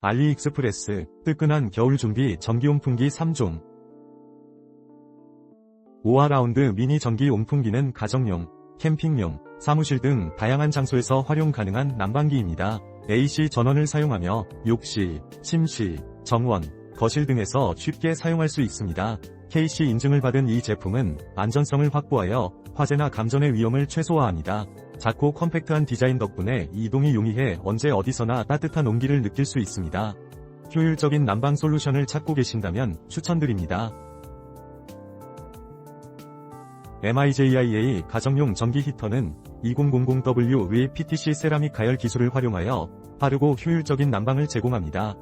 알리익스프레스, 뜨끈한 겨울 준비 전기 온풍기 3종. 5화라운드 미니 전기 온풍기는 가정용, 캠핑용, 사무실 등 다양한 장소에서 활용 가능한 난방기입니다. AC 전원을 사용하며 욕실, 침실, 정원, 거실 등에서 쉽게 사용할 수 있습니다. KC 인증을 받은 이 제품은 안전성을 확보하여 화재나 감전의 위험을 최소화합니다. 작고 컴팩트한 디자인 덕분에 이동이 용이해 언제 어디서나 따뜻한 온기를 느낄 수 있습니다. 효율적인 난방 솔루션을 찾고 계신다면 추천드립니다. MIJIA 가정용 전기 히터는 2000W의 PTC 세라믹 가열 기술을 활용하여 빠르고 효율적인 난방을 제공합니다.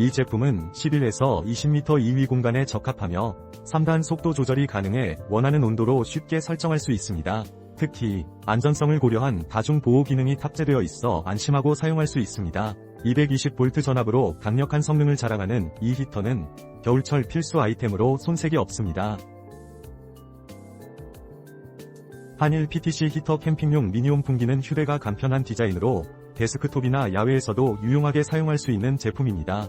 이 제품은 11에서 20m 이위 공간에 적합하며 3단 속도 조절이 가능해 원하는 온도로 쉽게 설정할 수 있습니다. 특히 안전성을 고려한 다중 보호 기능이 탑재되어 있어 안심하고 사용할 수 있습니다. 220V 전압으로 강력한 성능을 자랑하는 이 히터는 겨울철 필수 아이템으로 손색이 없습니다. 한일 PTC 히터 캠핑용 미니홈 풍기는 휴대가 간편한 디자인으로 데스크톱이나 야외에서도 유용하게 사용할 수 있는 제품입니다.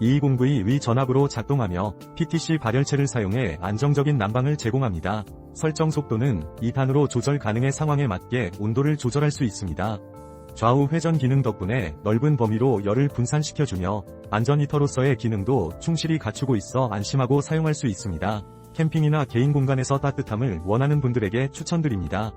220V 위 전압으로 작동하며 PTC 발열체를 사용해 안정적인 난방을 제공합니다. 설정 속도는 2단으로 조절 가능해 상황에 맞게 온도를 조절할 수 있습니다. 좌우 회전 기능 덕분에 넓은 범위로 열을 분산시켜주며 안전 히터로서의 기능도 충실히 갖추고 있어 안심하고 사용할 수 있습니다. 캠핑이나 개인 공간에서 따뜻함을 원하는 분들에게 추천드립니다.